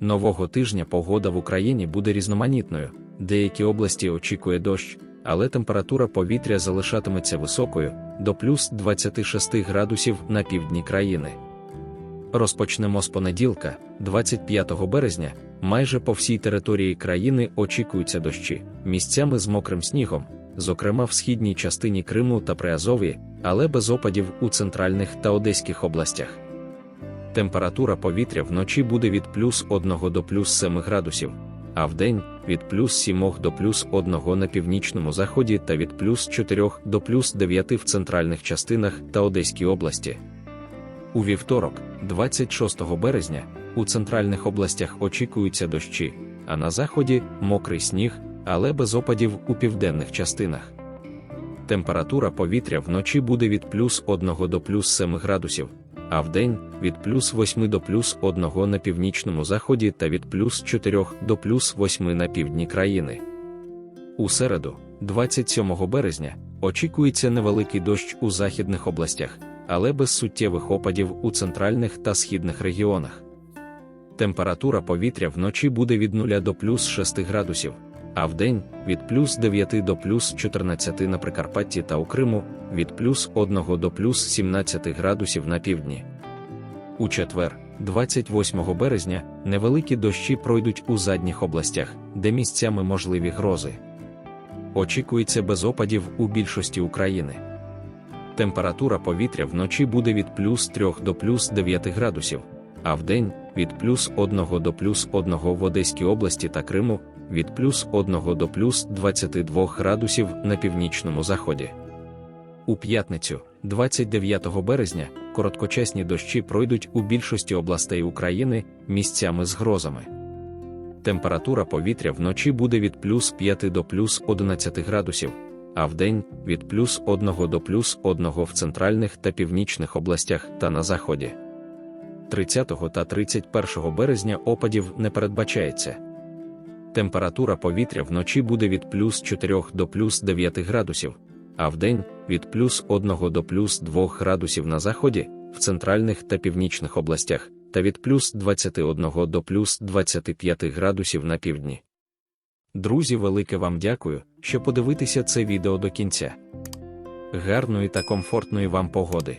Нового тижня погода в Україні буде різноманітною, деякі області очікує дощ, але температура повітря залишатиметься високою до плюс 26 градусів на півдні країни. Розпочнемо з понеділка, 25 березня, майже по всій території країни очікуються дощі, місцями з мокрим снігом, зокрема в східній частині Криму та Приазов'ї, але без опадів у центральних та одеських областях. Температура повітря вночі буде від плюс 1 до плюс 7 градусів, а вдень від плюс 7 до плюс 1 на північному заході та від плюс 4 до плюс 9 в центральних частинах та Одеській області. У вівторок, 26 березня, у центральних областях очікуються дощі, а на заході мокрий сніг, але без опадів у південних частинах. Температура повітря вночі буде від плюс 1 до плюс 7 градусів, а вдень від плюс 8 до плюс 1 на північному заході та від плюс 4 до плюс 8 на півдні країни. У середу, 27 березня, очікується невеликий дощ у західних областях, але без суттєвих опадів у центральних та східних регіонах. Температура повітря вночі буде від 0 до плюс 6 градусів, а вдень від плюс 9 до плюс 14 на Прикарпатті та у Криму, від плюс 1 до плюс 17 градусів на півдні. У четвер, 28 березня, невеликі дощі пройдуть у задніх областях, де місцями можливі грози. Очікується без опадів у більшості України. Температура повітря вночі буде від плюс 3 до плюс 9 градусів, а вдень від плюс 1 до плюс 1 в Одеській області та Криму, від плюс 1 до плюс 22 градусів на північному заході. У п'ятницю, 29 березня, короткочасні дощі пройдуть у більшості областей України місцями з грозами. Температура повітря вночі буде від плюс 5 до плюс 11 градусів, а вдень від плюс 1 до плюс 1 в центральних та північних областях та на заході. 30 та 31 березня опадів не передбачається. Температура повітря вночі буде від плюс 4 до плюс 9 градусів, а вдень від плюс 1 до плюс 2 градусів на заході, в центральних та північних областях, та від плюс 21 до плюс 25 градусів на півдні. Друзі, велике вам дякую, що подивитеся це відео до кінця. Гарної та комфортної вам погоди.